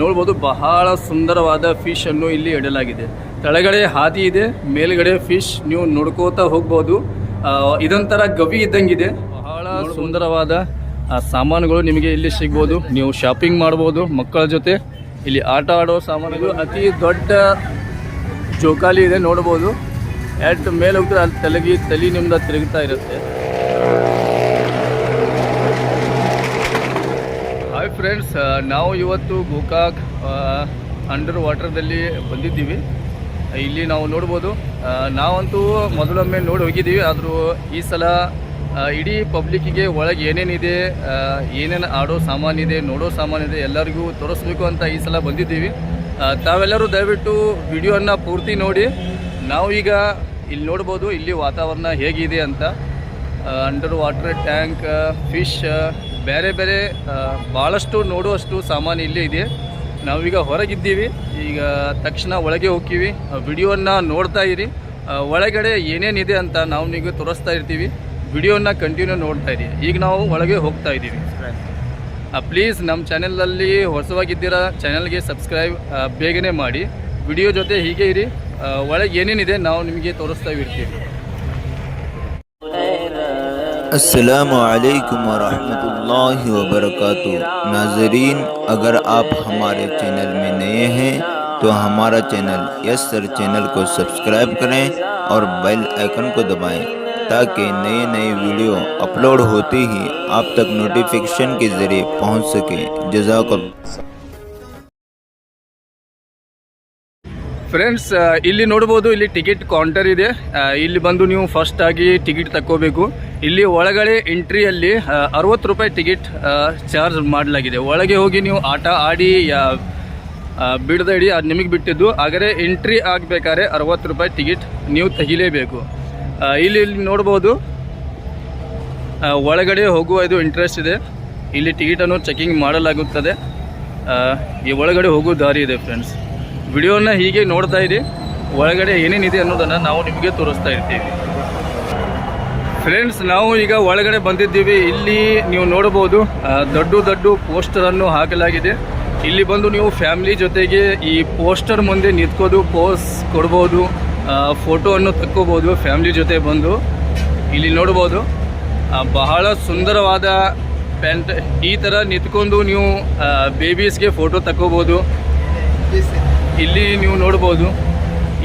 ನೋಡ್ಬೋದು ಬಹಳ ಸುಂದರವಾದ ಫಿಶ್ ಅನ್ನು ಇಲ್ಲಿ ಇಡಲಾಗಿದೆ. ಕೆಳಗಡೆ ಹಾದಿ ಇದೆ ಮೇಲ್ಗಡೆ ಫಿಶ್ ನೀವು ನೋಡ್ಕೋತಾ ಹೋಗ್ಬೋದು. ಇದೊಂಥರ ಗವಿ ಇದ್ದಂಗಿದೆ. ಬಹಳ ಸುಂದರವಾದ ಆ, ಸಾಮಾನುಗಳು ನಿಮಗೆ ಇಲ್ಲಿ ಸಿಗ್ಬೋದು. ನೀವು ಶಾಪಿಂಗ್ ಮಾಡ್ಬೋದು ಮಕ್ಕಳ ಜೊತೆ. ಇಲ್ಲಿ ಆಟ ಆಡೋ ಸಾಮಾನುಗಳು. ಅತಿ ದೊಡ್ಡ ಜೋಕಾಲಿ ಇದೆ ನೋಡ್ಬೋದು. ಎಟ್ ಮೇಲೆ ಹೋಗ್ತಾರೆ ಅಲ್ಲಿ ತಲೆಗಿ ತಲೆ ನಿಮ್ದು ತಿರುಗ್ತಾ ಇರುತ್ತೆ. ಫ್ರೆಂಡ್ಸ್ ನಾವು ಇವತ್ತು ಗೋಕಾಕ್ ಅಂಡರ್ ವಾಟರ್ದಲ್ಲಿ ಬಂದಿದ್ದೀವಿ. ಇಲ್ಲಿ ನಾವು ನೋಡ್ಬೋದು ನಾವಂತೂ ಮೊದಲೊಮ್ಮೆ ನೋಡಿ ಹೋಗಿದ್ದೀವಿ. ಆದರೂ ಈ ಸಲ ಇಡೀ ಪಬ್ಲಿಕ್ಕಿಗೆ ಒಳಗೆ ಏನೇನಿದೆ ಏನೇನು ಆಡೋ ಸಾಮಾನಿದೆ ನೋಡೋ ಸಾಮಾನಿದೆ ಎಲ್ಲರಿಗೂ ತೋರಿಸ್ಬೇಕು ಅಂತ ಈ ಸಲ ಬಂದಿದ್ದೀವಿ. ತಾವೆಲ್ಲರೂ ದಯವಿಟ್ಟು ವಿಡಿಯೋನ ಪೂರ್ತಿ ನೋಡಿ. ನಾವು ಈಗ ಇಲ್ಲಿ ನೋಡ್ಬೋದು, ಇಲ್ಲಿ ವಾತಾವರಣ ಹೇಗಿದೆ ಅಂತ. ಅಂಡರ್ ವಾಟರ್ ಟ್ಯಾಂಕ್ ಫಿಶ್ ಬೇರೆ ಬೇರೆ ಭಾಳಷ್ಟು ನೋಡುವಷ್ಟು ಸಾಮಾನು ಇಲ್ಲೇ ಇದೆ. ನಾವೀಗ ಹೊರಗಿದ್ದೀವಿ. ಈಗ ತಕ್ಷಣ ಒಳಗೆ ಹೋಗ್ತೀವಿ. ವಿಡಿಯೋನ ನೋಡ್ತಾ ಇರಿ. ಒಳಗಡೆ ಏನೇನಿದೆ ಅಂತ ನಾವು ನಿಮಗೆ ತೋರಿಸ್ತಾ ಇರ್ತೀವಿ. ವಿಡಿಯೋನ ಕಂಟಿನ್ಯೂ ನೋಡ್ತಾ ಇರಿ. ಈಗ ನಾವು ಒಳಗೆ ಹೋಗ್ತಾ ಇದ್ದೀವಿ. ಪ್ಲೀಸ್ ನಮ್ಮ ಚಾನೆಲಲ್ಲಿ ಹೊಸವಾಗಿದ್ದೀರಾ, ಚಾನೆಲ್ಗೆ ಸಬ್ಸ್ಕ್ರೈಬ್ ಬೇಗನೆ ಮಾಡಿ. ವಿಡಿಯೋ ಜೊತೆ ಹೀಗೆ ಇರಿ. ಒಳಗೆ ಏನೇನಿದೆ ನಾವು ನಿಮಗೆ ತೋರಿಸ್ತಾ ಇರ್ತೀವಿ. السلام علیکم ورحمۃ اللہ وبرکاتہ۔ ناظرین، اگر آپ ہمارے چینل میں نئے ہیں، تو ہمارا چینل یس سر چینل کو سبسکرائب کریں اور بیل آئیکن کو دبائیں تاکہ نئے نئے ویڈیو اپلوڈ ہوتے ہی آپ تک نوٹیفکشن کے ذریعے پہنچ سکیں۔ جزاک اللہ۔ ಫ್ರೆಂಡ್ಸ್ ಇಲ್ಲಿ ನೋಡ್ಬೋದು, ಇಲ್ಲಿ ಟಿಕೆಟ್ ಕೌಂಟರ್ ಇದೆ. ಇಲ್ಲಿ ಬಂದು ನೀವು ಫಸ್ಟ್ ಆಗಿ ಟಿಕೆಟ್ ತಕ್ಕೋಬೇಕು. ಇಲ್ಲಿ ಒಳಗಡೆ ಎಂಟ್ರಿಯಲ್ಲಿ ಅರವತ್ತು ರೂಪಾಯಿ ಟಿಕೆಟ್ ಚಾರ್ಜ್ ಮಾಡಲಾಗಿದೆ. ಒಳಗೆ ಹೋಗಿ ನೀವು ಆಟ ಆಡಿ ಬಿಡದಡಿ, ಅದು ನಿಮಗೆ ಬಿಟ್ಟಿದ್ದು. ಆದರೆ ಎಂಟ್ರಿ ಆಗಬೇಕಾದ್ರೆ ಅರವತ್ತು ರೂಪಾಯಿ ಟಿಕೆಟ್ ನೀವು ತೆಗಿಲೇಬೇಕು. ಇಲ್ಲಿ ಇಲ್ಲಿ ನೋಡ್ಬೋದು. ಒಳಗಡೆ ಹೋಗುವ ಇದು ಇಂಟ್ರೆಸ್ಟ್ ಇದೆ. ಇಲ್ಲಿ ಟಿಕೆಟನ್ನು ಚೆಕಿಂಗ್ ಮಾಡಲಾಗುತ್ತದೆ. ಈ ಒಳಗಡೆ ಹೋಗೋ ದಾರಿ ಇದೆ ಫ್ರೆಂಡ್ಸ್ ವಿಡಿಯೋನ ಹೀಗೆ ನೋಡ್ತಾ ಇರಿ. ಒಳಗಡೆ ಏನೇನಿದೆ ಅನ್ನೋದನ್ನು ನಾವು ನಿಮಗೆ ತೋರಿಸ್ತಾ ಇರ್ತೀವಿ. ಫ್ರೆಂಡ್ಸ್ ನಾವು ಈಗ ಒಳಗಡೆ ಬಂದಿದ್ದೀವಿ. ಇಲ್ಲಿ ನೀವು ನೋಡಬಹುದು ದೊಡ್ಡ ದೊಡ್ಡ ಪೋಸ್ಟರನ್ನು ಹಾಕಲಾಗಿದೆ. ಇಲ್ಲಿ ಬಂದು ನೀವು ಫ್ಯಾಮಿಲಿ ಜೊತೆಗೆ ಈ ಪೋಸ್ಟರ್ ಮುಂದೆ ನಿಂತ್ಕೋದು ಪೋಸ್ ಕೊಡ್ಬೋದು ಫೋಟೋವನ್ನು ತಕ್ಕೋಬೋದು ಫ್ಯಾಮಿಲಿ ಜೊತೆ ಬಂದು. ಇಲ್ಲಿ ನೋಡ್ಬೋದು ಬಹಳ ಸುಂದರವಾದ ಪ್ಯಾಂಟ್ ಈ ಥರ ನಿಂತ್ಕೊಂಡು ನೀವು ಬೇಬೀಸ್ಗೆ ಫೋಟೋ ತಕ್ಕೋಬೋದು. ಇಲ್ಲಿ ನೀವು ನೋಡ್ಬೋದು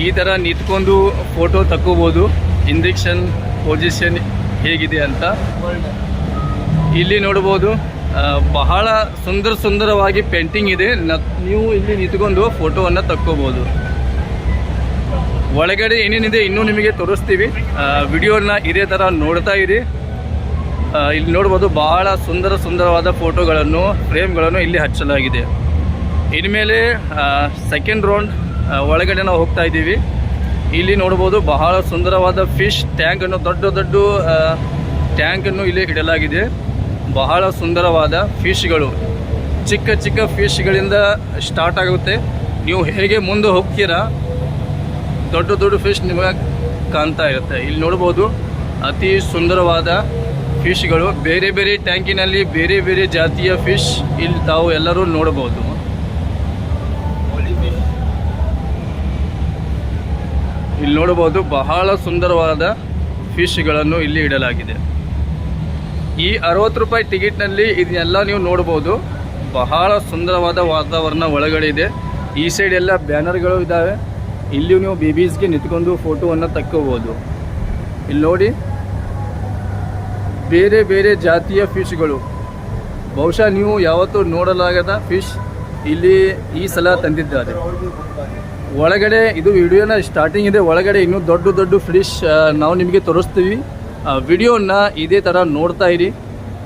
ಈ ಥರ ನಿಂತ್ಕೊಂಡು ಫೋಟೋ ತಕ್ಕೋಬೋದು ಇಂಜೆಕ್ಷನ್ ಪೊಸಿಷನ್ ಹೇಗಿದೆ ಅಂತ. ಇಲ್ಲಿ ನೋಡ್ಬೋದು ಬಹಳ ಸುಂದರ ಸುಂದರವಾಗಿ ಪೇಂಟಿಂಗ್ ಇದೆ. ನೀವು ಇಲ್ಲಿ ನಿಂತ್ಕೊಂಡು ಫೋಟೋವನ್ನು ತಕ್ಕೋಬೋದು. ಒಳಗಡೆ ಏನೇನಿದೆ ಇನ್ನೂ ನಿಮಗೆ ತೋರಿಸ್ತೀವಿ. ವಿಡಿಯೋನ ಇದೇ ಥರ ನೋಡ್ತಾ ಇರಿ. ಇಲ್ಲಿ ನೋಡ್ಬೋದು ಬಹಳ ಸುಂದರ ಸುಂದರವಾದ ಫೋಟೋಗಳನ್ನು ಫ್ರೇಮ್ಗಳನ್ನು ಇಲ್ಲಿ ಹಚ್ಚಲಾಗಿದೆ. ಇನ್ಮೇಲೆ ಸೆಕೆಂಡ್ ರೌಂಡ್ ಒಳಗಡೆ ನಾವು ಹೋಗ್ತಾ ಇದ್ದೀವಿ. ಇಲ್ಲಿ ನೋಡ್ಬೋದು ಬಹಳ ಸುಂದರವಾದ ಫಿಶ್ ಟ್ಯಾಂಕನ್ನು ದೊಡ್ಡ ದೊಡ್ಡ ಟ್ಯಾಂಕನ್ನು ಇಲ್ಲಿ ಇಡಲಾಗಿದೆ. ಬಹಳ ಸುಂದರವಾದ ಫಿಶ್ಗಳು ಚಿಕ್ಕ ಚಿಕ್ಕ ಫಿಶ್ಗಳಿಂದ ಸ್ಟಾರ್ಟ್ ಆಗುತ್ತೆ. ನೀವು ಹೇಗೆ ಮುಂದೆ ಹೋಗ್ತೀರಾ? ದೊಡ್ಡ ದೊಡ್ಡ ಫಿಶ್ ನಿಮಗೆ ಕಾಣ್ತಾ ಇರುತ್ತೆ. ಇಲ್ಲಿ ನೋಡ್ಬೋದು ಅತಿ ಸುಂದರವಾದ ಫಿಶ್ಗಳು ಬೇರೆ ಬೇರೆ ಟ್ಯಾಂಕಿನಲ್ಲಿ ಬೇರೆ ಬೇರೆ ಜಾತಿಯ ಫಿಶ್ ಇಲ್ಲಿ ತಾವು ಎಲ್ಲರೂ ನೋಡಬಹುದು ಇಲ್ಲಿ ನೋಡಬಹುದು ಬಹಳ ಸುಂದರವಾದ ಫಿಶ್ಗಳನ್ನು ಇಲ್ಲಿ ಇಡಲಾಗಿದೆ. ಈ ಅರವತ್ತು ರೂಪಾಯಿ ಟಿಕೆಟ್ನಲ್ಲಿ ಇದನ್ನೆಲ್ಲ ನೀವು ನೋಡ್ಬೋದು ಬಹಳ ಸುಂದರವಾದ ವಾತಾವರಣ ಒಳಗಡೆ ಇದೆ. ಈ ಸೈಡ್ ಎಲ್ಲ ಬ್ಯಾನರ್ಗಳು ಇದ್ದಾವೆ. ಇಲ್ಲಿ ನೀವು ಬೇಬೀಸ್ಗೆ ನಿಂತ್ಕೊಂಡು ಫೋಟೋವನ್ನು ತಕ್ಕೋಬೋದು ಇಲ್ಲಿ ನೋಡಿ. ಬೇರೆ ಬೇರೆ ಜಾತಿಯ ಫಿಶ್ಗಳು ಬಹುಶಃ ನೀವು ಯಾವತ್ತೂ ನೋಡಲಾಗದ ಫಿಶ್ ಇಲ್ಲಿ ಈ ಸಲ ತಂದಿದ್ದಾರೆ. ಒಳಗಡೆ ಇದು ವಿಡಿಯೋನ ಸ್ಟಾರ್ಟಿಂಗ್ ಇದೆ. ಒಳಗಡೆ ಇನ್ನೂ ದೊಡ್ಡ ದೊಡ್ಡ ಫಿಶ್ ನಾವು ನಿಮಗೆ ತೋರಿಸ್ತೀವಿ. ವಿಡಿಯೋನ ಇದೇ ಥರ ನೋಡ್ತಾ ಇರಿ.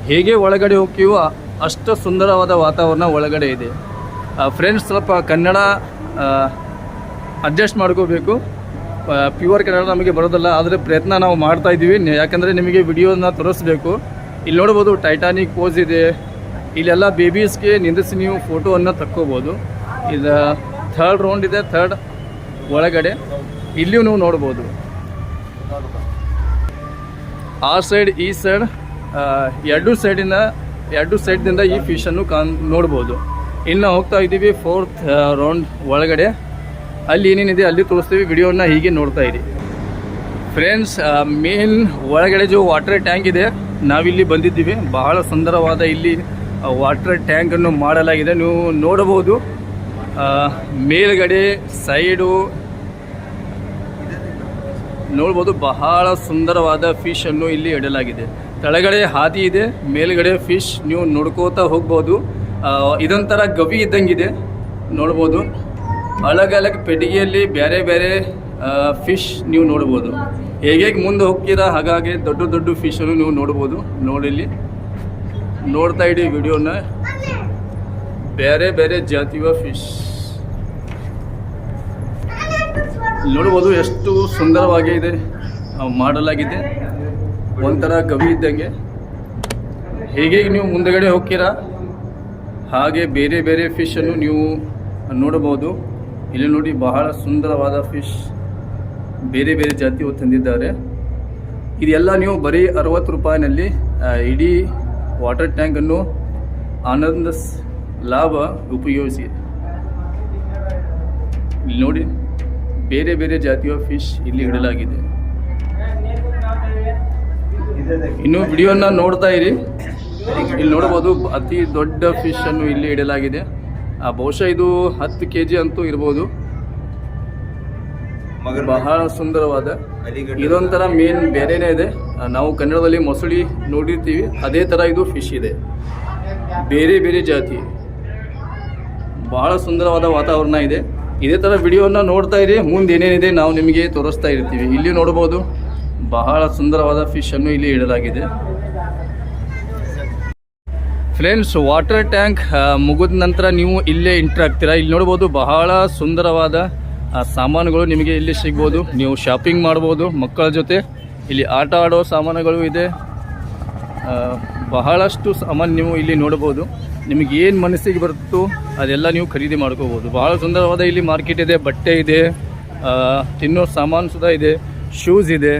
ಹೇಗೆ ಒಳಗಡೆ ಹೋಗ್ತೀವೋ ಅಷ್ಟು ಸುಂದರವಾದ ವಾತಾವರಣ ಒಳಗಡೆ ಇದೆ. ಫ್ರೆಂಡ್ಸ್ ಸ್ವಲ್ಪ ಕನ್ನಡ ಅಡ್ಜಸ್ಟ್ ಮಾಡ್ಕೋಬೇಕು. ಪ್ಯೂರ್ ಕನ್ನಡ ನಮಗೆ ಬರೋದಲ್ಲ, ಆದರೆ ಪ್ರಯತ್ನ ನಾವು ಮಾಡ್ತಾ ಇದ್ದೀವಿ. ಯಾಕಂದರೆ ನಿಮಗೆ ವಿಡಿಯೋನ ತೋರಿಸ್ಬೇಕು. ಇಲ್ಲಿ ನೋಡ್ಬೋದು ಟೈಟಾನಿಕ್ ಪೋಸ್ ಇದೆ. ಇಲ್ಲೆಲ್ಲ ಬೇಬೀಸ್ಗೆ ನಿಂದಿಸಿ ನೀವು ಫೋಟೋವನ್ನು ತಕ್ಕೋಬೋದು. ಇದು ಥರ್ಡ್ ರೌಂಡ್ ಇದೆ ಥರ್ಡ್ ಒಳಗಡೆ. ಇಲ್ಲಿಯೂ ನೀವು ನೋಡ್ಬೋದು. ಆ ಸೈಡ್ ಈ ಸೈಡ್ ಎರಡು ಸೈಡಿನ ಎರಡು ಸೈಡ್ದಿಂದ ಈ ಫಿಶನ್ನು ಕಾನ್ ನೋಡ್ಬೋದು. ಇನ್ನು ಹೋಗ್ತಾ ಇದ್ದೀವಿ ಫೋರ್ತ್ ರೌಂಡ್ ಒಳಗಡೆ. ಅಲ್ಲಿ ಏನೇನಿದೆ ಅಲ್ಲಿ ತೋರಿಸ್ತೀವಿ, ವಿಡಿಯೋನ ಹೀಗೆ ನೋಡ್ತಾ ಇರಿ. ಫ್ರೆಂಡ್ಸ್ ಮೇನ್ ಒಳಗಡೆ ಜೋ ವಾಟರ್ ಟ್ಯಾಂಕ್ ಇದೆ, ನಾವಿಲ್ಲಿ ಬಂದಿದ್ದೀವಿ. ಬಹಳ ಸುಂದರವಾದ ಇಲ್ಲಿ ವಾಟರ್ ಟ್ಯಾಂಕನ್ನು ಮಾಡಲಾಗಿದೆ. ನೀವು ನೋಡಬಹುದು. ಮೇಲ್ಗಡೆ ಸೈಡು ನೋಡ್ಬೋದು ಬಹಳ ಸುಂದರವಾದ ಫಿಶ್ ಅನ್ನು ಇಲ್ಲಿ ಇಡಲಾಗಿದೆ. ಕೆಳಗಡೆ ಹಾದಿ ಇದೆ, ಮೇಲ್ಗಡೆ ಫಿಶ್ ನೀವು ನೋಡ್ಕೋತಾ ಹೋಗ್ಬೋದು. ಇದೊಂಥರ ಗವಿ ಇದ್ದಂಗಿದೆ, ನೋಡ್ಬೋದು. ಅಲಗ್ ಅಲಗ್ ಪೆಟ್ಟಿಗೆಯಲ್ಲಿ ಬೇರೆ ಬೇರೆ ಫಿಶ್ ನೀವು ನೋಡ್ಬೋದು. ಹೇಗೆ ಮುಂದೆ ಹೋಗ್ತೀರಾ, ಹಾಗಾಗಿ ದೊಡ್ಡ ದೊಡ್ಡ ಫಿಶನ್ನು ನೀವು ನೋಡ್ಬೋದು. ನೋಡಿಲ್ಲಿ ನೋಡ್ತಾ ಇಡಿ ವಿಡಿಯೋನ. ಬೇರೆ ಬೇರೆ ಜಾತಿಯ ಫಿಶ್. ನೋಡ್ಬೋದು ಎಷ್ಟು ಸುಂದರವಾಗಿ ಇದೆ ಮಾಡಲಾಗಿದೆ. ಒಂಥರ ಕವಿ ಇದ್ದಂಗೆ. ಹೇಗೆ ನೀವು ಮುಂದಗಡೆ ಹೋಗ್ತೀರಾ? ಹಾಗೆ ಬೇರೆ ಬೇರೆ ಫಿಶನ್ನು ನೀವು ನೋಡಬಹುದು. ಇಲ್ಲಿ ನೋಡಿ ಬಹಳ ಸುಂದರವಾದ ಫಿಶ್ ಬೇರೆ ಬೇರೆ ಜಾತಿಯು ತಂದಿದ್ದಾರೆ. ಇದೆಲ್ಲ ನೀವು ಬರೀ ಅರವತ್ತು ರೂಪಾಯಿನಲ್ಲಿ ಇಡೀ ವಾಟರ್ ಟ್ಯಾಂಕನ್ನು ಆನಂದ ಲಾಭ ಉಪಯೋಗಿಸಿ. ಇಲ್ಲಿ ನೋಡಿ. ಬೇರೆ ಬೇರೆ ಜಾತಿಯ ಫಿಶ್ ಇಲ್ಲಿ ಇಡಲಾಗಿದೆ. ಇನ್ನು ವಿಡಿಯೋನ ನೋಡ್ತಾ ಇರಿ. ಇಲ್ಲಿ ನೋಡಬಹುದು ಅತಿ ದೊಡ್ಡ ಫಿಶ್ ಅನ್ನು ಇಲ್ಲಿ ಇಡಲಾಗಿದೆ. ಆ ಬಹುಶಃ ಇದು ಹತ್ತು ಕೆ ಜಿ ಅಂತೂ ಇರ್ಬೋದು. ಬಹಳ ಸುಂದರವಾದ. ಇದೊಂಥರ ಮೇನ್ ಬೇರೆನೆ ಇದೆ. ನಾವು ಕನ್ನಡದಲ್ಲಿ ಮೊಸಳಿ ನೋಡಿರ್ತೀವಿ. ಅದೇ ತರ ಇದು ಫಿಶ್ ಇದೆ. ಬೇರೆ ಬೇರೆ ಜಾತಿ. ಬಹಳ ಸುಂದರವಾದ ವಾತಾವರಣ ಇದೆ. ಇದೇ ಥರ ವಿಡಿಯೋನ ನೋಡ್ತಾ ಇರಿ. ಮುಂದೆ ಏನೇನಿದೆ ನಾವು ನಿಮಗೆ ತೋರಿಸ್ತಾ ಇರ್ತೀವಿ. ಇಲ್ಲಿ ನೋಡ್ಬೋದು, ಬಹಳ ಸುಂದರವಾದ ಫಿಶ್ ಅನ್ನು ಇಲ್ಲಿ ಇಡಲಾಗಿದೆ. ಫ್ರೆಂಡ್ಸ್ ವಾಟರ್ ಟ್ಯಾಂಕ್ ಮುಗಿದ ನಂತರ ನೀವು ಇಲ್ಲೇ ಎಂಟ್ರ್ ಆಗ್ತೀರಾ? ಇಲ್ಲಿ ನೋಡ್ಬೋದು, ಬಹಳ ಸುಂದರವಾದ ಸಾಮಾನುಗಳು ನಿಮಗೆ ಇಲ್ಲಿ ಸಿಗ್ಬೋದು. ನೀವು ಶಾಪಿಂಗ್ ಮಾಡ್ಬೋದು ಮಕ್ಕಳ ಜೊತೆ. ಇಲ್ಲಿ ಆಟ ಆಡೋ ಸಾಮಾನುಗಳು ಇದೆ. ಬಹಳಷ್ಟು ಸಾಮಾನು ನೀವು ಇಲ್ಲಿ ನೋಡ್ಬೋದು. ನಿಮಗೆ ಏನು ಮನಸ್ಸಿಗೆ ಬರುತ್ತೋ ಅದೆಲ್ಲ ನೀವು ಖರೀದಿ ಮಾಡ್ಕೋಬೋದು. ಭಾಳ ಸುಂದರವಾದ ಇಲ್ಲಿ ಮಾರ್ಕೆಟ್ ಇದೆ, ಬಟ್ಟೆ ಇದೆ ತಿನ್ನೋ ಸಾಮಾನು ಸುದ ಇದೆ ಶೂಸ್ ಇದೆ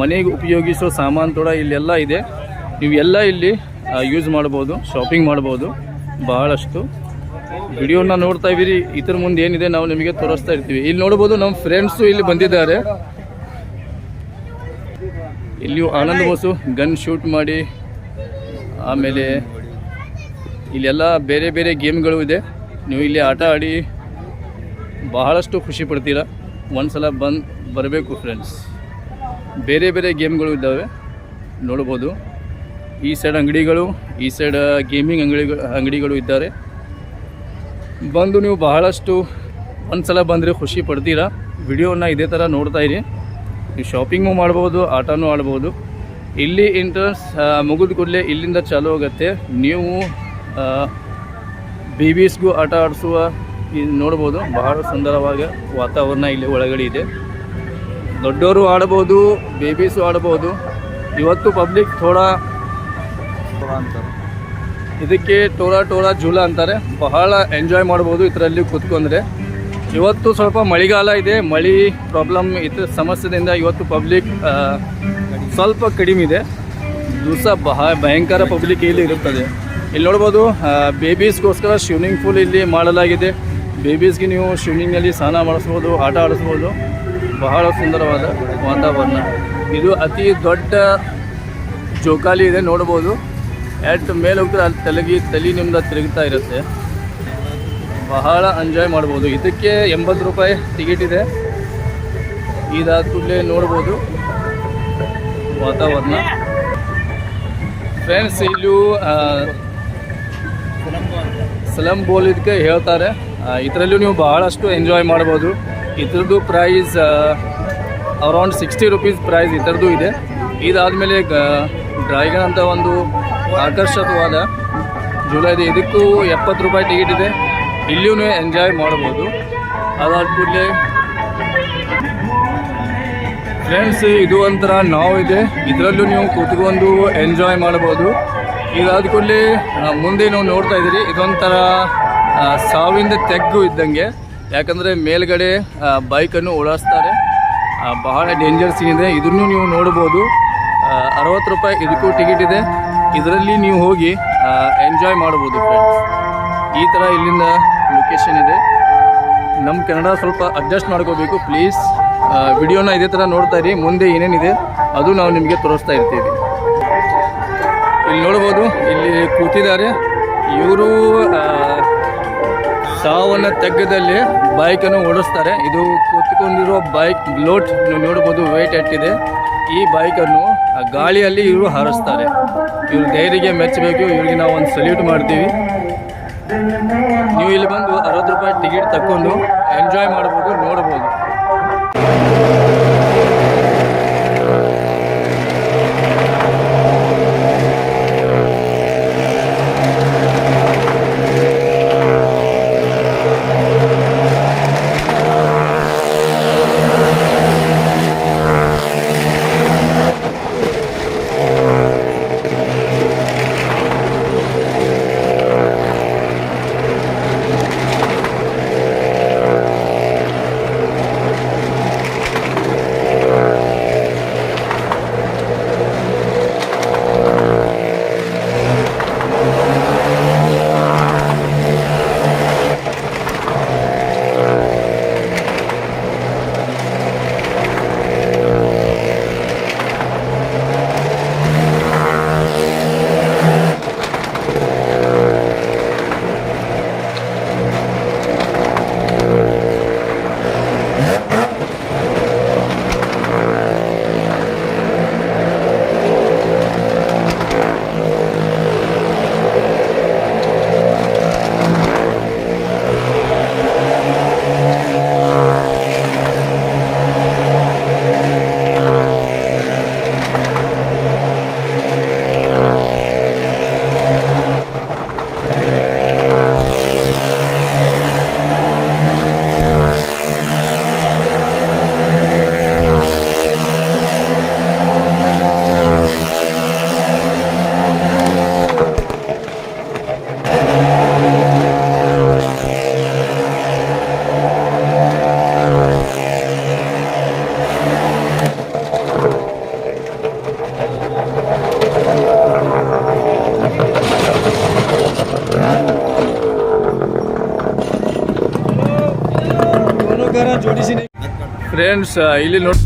ಮನೆಗೆ ಉಪಯೋಗಿಸೋ ಸಾಮಾನು ಕೂಡ ಇಲ್ಲೆಲ್ಲ ಇದೆ. ನೀವು ಎಲ್ಲ ಇಲ್ಲಿ ಯೂಸ್ ಮಾಡ್ಬೋದು ಶಾಪಿಂಗ್ ಮಾಡ್ಬೋದು ಭಾಳಷ್ಟು ವಿಡಿಯೋನ ನೋಡ್ತಾ ಇದ್ದೀರಿ, ಇದ್ರ ಮುಂದೆ ಏನಿದೆ ನಾವು ನಿಮಗೆ ತೋರಿಸ್ತಾ ಇರ್ತೀವಿ. ಇಲ್ಲಿ ನೋಡ್ಬೋದು ನಮ್ಮ ಫ್ರೆಂಡ್ಸು ಇಲ್ಲಿ ಬಂದಿದ್ದಾರೆ. ಇಲ್ಲಿಯೂ ಆನಂದ್ ಬೋಸು ಗನ್ ಶೂಟ್ ಮಾಡಿ, ಆಮೇಲೆ ಇಲ್ಲೆಲ್ಲ ಬೇರೆ ಬೇರೆ ಗೇಮ್ಗಳು ಇದೆ. ನೀವು ಇಲ್ಲಿ ಆಟ ಆಡಿ ಬಹಳಷ್ಟು ಖುಷಿ ಪಡ್ತೀರಾ. ಒಂದ್ಸಲ ಬಂದು ಬರಬೇಕು ಫ್ರೆಂಡ್ಸ್ ಬೇರೆ ಬೇರೆ ಗೇಮ್ಗಳು ಇದ್ದಾವೆ. ನೋಡ್ಬೋದು. ಈ ಸೈಡ್ ಅಂಗಡಿಗಳು, ಈ ಸೈಡ್ ಗೇಮಿಂಗ್ ಅಂಗಡಿಗಳು ಅಂಗಡಿಗಳು ಇದ್ದಾರೆ. ಬಂದು ನೀವು ಬಹಳಷ್ಟು ಒಂದ್ಸಲ ಬಂದರೆ ಖುಷಿ ಪಡ್ತೀರಾ. ವಿಡಿಯೋನ ಇದೇ ಥರ ನೋಡ್ತಾ ಇರಿ. ನೀವು ಶಾಪಿಂಗು ಮಾಡ್ಬೋದು, ಆಟನೂ ಆಡ್ಬೋದು. ಇಲ್ಲಿ ಇಂಟ್ರೆಸ್ಟ್ ಮುಗಿದ ಕೂಡಲೇ ಇಲ್ಲಿಂದ ಚಾಲು ಆಗುತ್ತೆ. ನೀವು ಬೇಬೀಸ್ಗೂ ಆಟ ಆಡಿಸುವ ಇದು ನೋಡ್ಬೋದು ಬಹಳ ಸುಂದರವಾದ ವಾತಾವರಣ ಇಲ್ಲಿ ಒಳಗಡೆ ಇದೆ. ದೊಡ್ಡವರು ಆಡ್ಬೋದು ಬೇಬೀಸು ಆಡ್ಬೋದು ಇವತ್ತು ಪಬ್ಲಿಕ್ ಥೋಡಾ ಇದಕ್ಕೆ ಟೋರಾ ಟೋರಾ ಜೂಲ ಅಂತಾರೆ. ಬಹಳ ಎಂಜಾಯ್ ಮಾಡ್ಬೋದು ಇದರಲ್ಲಿ ಕೂತ್ಕೊಂಡ್ರೆ. ಇವತ್ತು ಸ್ವಲ್ಪ ಮಳೆಗಾಲ ಇದೆ ಮಳೆ ಪ್ರಾಬ್ಲಮ್ ಇದ್ರ ಸಮಸ್ಯೆದಿಂದ ಇವತ್ತು ಪಬ್ಲಿಕ್ ಸ್ವಲ್ಪ ಕಡಿಮೆ ಇದೆ. ದಿವಸ ಬಹ ಭಯಂಕರ ಪಬ್ಲಿಕ್ ಇಲ್ಲಿ ಇರುತ್ತದೆ. ಇಲ್ಲಿ ನೋಡ್ಬೋದು ಬೇಬೀಸ್ಗೋಸ್ಕರ ಸ್ವಿಮ್ಮಿಂಗ್ ಪೂಲ್ ಇಲ್ಲಿ ಮಾಡಲಾಗಿದೆ. ಬೇಬೀಸ್ಗೆ ನೀವು ಸ್ವಿಮ್ಮಿಂಗಲ್ಲಿ ಸ್ನಾನ ಮಾಡಿಸ್ಬೋದು, ಆಟ ಆಡಿಸ್ಬೋದು. ಬಹಳ ಸುಂದರವಾದ ವಾತಾವರಣ. ಇದು ಅತಿ ದೊಡ್ಡ ಜೋಕಾಲಿ ಇದೆ, ನೋಡ್ಬೋದು. ಎಟ್ ಮೇಲೆ ಹೋಗ್ತಾರೆ ಅಲ್ಲಿ ತಲೆಗಿ, ತಲೆ ನಿಮ್ದು ತಿರುಗ್ತಾ ಇರುತ್ತೆ. ಬಹಳ ಎಂಜಾಯ್ ಮಾಡ್ಬೋದು. ಇದಕ್ಕೆ ಎಂಬತ್ತು ರೂಪಾಯಿ ಟಿಕೆಟ್ ಇದೆ. ಇದಾದ ಕೂಡಲೇ ನೋಡ್ಬೋದು ವಾತಾವರಣ. ಫ್ರೆಂಡ್ಸ್ ಇಲ್ಲೂ ಸ್ಲಮ್ ಬೋಲ್ ಇದಕ್ಕೆ ಹೇಳ್ತಾರೆ. ಇದರಲ್ಲೂ ನೀವು ಬಹಳಷ್ಟು ಎಂಜಾಯ್ ಮಾಡ್ಬೋದು. ಇದ್ರದ್ದು price around sixty rupees price ಇದರದ್ದು ಇದೆ. ಇದಾದಮೇಲೆ ಡ್ರೈಗನ್ ಅಂತ ಒಂದು ಆಕರ್ಷಕವಾದ ಜುಲೈ ಇದೆ. ಇದಕ್ಕೂ ಎಪ್ಪತ್ತು ರೂಪಾಯಿ ಟಿಕೆಟ್ ಇದೆ. ಇಲ್ಲಿಯೂ ಎಂಜಾಯ್ ಮಾಡ್ಬೋದು. ಅದಾದ ಕೂಡಲೇ ಫ್ರೆಂಡ್ಸ್ ಇದು ಒಂಥರ ನಾವು ಇದೆ. ಇದರಲ್ಲೂ ನೀವು ಕೂತ್ಕೊಂಡು ಎಂಜಾಯ್ ಮಾಡ್ಬೋದು. ಇದಾದ ಕೂಡಲೇ ಮುಂದೆ ನಾವು ನೋಡ್ತಾ ಇದ್ದೀರಿ. ಇದೊಂಥರ ಸಾವಿಂದ ತೆಗ್ಗು ಇದ್ದಂಗೆ. ಯಾಕಂದರೆ ಮೇಲ್ಗಡೆ ಬೈಕನ್ನು ಓಡಿಸ್ತಾರೆ ಬಹಳ ಡೇಂಜರ್ ಸೀನ್ ಇದೆ. ಇದನ್ನು ನೀವು ನೋಡ್ಬೋದು. ಅರವತ್ತು ರೂಪಾಯಿ ಇದಕ್ಕೂ ಟಿಕೆಟ್ ಇದೆ. ಇದರಲ್ಲಿ ನೀವು ಹೋಗಿ ಎಂಜಾಯ್ ಮಾಡ್ಬೋದು ಫ್ರೆಂಡ್ಸ್ ಈ ಥರ ಇಲ್ಲಿಂದ ಲೊಕೇಶನ್ ಇದೆ. ನಮ್ಮ ಕನ್ನಡ ಸ್ವಲ್ಪ ಅಡ್ಜಸ್ಟ್ ಮಾಡ್ಕೋಬೇಕು. ಪ್ಲೀಸ್ ವಿಡಿಯೋನ ಇದೇ ಥರ ನೋಡ್ತಾ ಇರಿ. ಮುಂದೆ ಏನೇನಿದೆ, ಅದು ನಾವು ನಿಮಗೆ ತೋರಿಸ್ತಾ ಇರ್ತೀವಿ. ಇಲ್ಲಿ ನೋಡ್ಬೋದು, ಇಲ್ಲಿ ಕೂತಿದ್ದಾರೆ. ಇವರು ಸಾವನ್ನ ತೆಗ್ಗದಲ್ಲಿ ಬೈಕನ್ನು ಓಡಿಸ್ತಾರೆ. ಇದು ಕೂತ್ಕೊಂಡಿರೋ ಬೈಕ್ ಲೋಟ್ ನೀವು ನೋಡ್ಬೋದು ವೇಟ್ ಎಟ್ಟಿದೆ ಈ ಬೈಕನ್ನು ಗಾಳಿಯಲ್ಲಿ ಇವರು ಹಾರಿಸ್ತಾರೆ. ಇವ್ರ ಧೈರ್ಯಗೆ ಮೆಚ್ಚಬೇಕು, ಇವ್ರಿಗೆ ನಾವು ಒಂದು ಸಲ್ಯೂಟ್ ಮಾಡ್ತೀವಿ. ನೀವು ಇಲ್ಲಿ ಬಂದು ಅರವತ್ತು ರೂಪಾಯಿ ಟಿಕೆಟ್ ತಕ್ಕೊಂಡು ಎಂಜಾಯ್ ಮಾಡ್ಬೋದು, ನೋಡ್ಬೋದು. ಫ್ರೆಂಡ್ಸ್ ಇಲ್ಲಿ ನೋಡಿ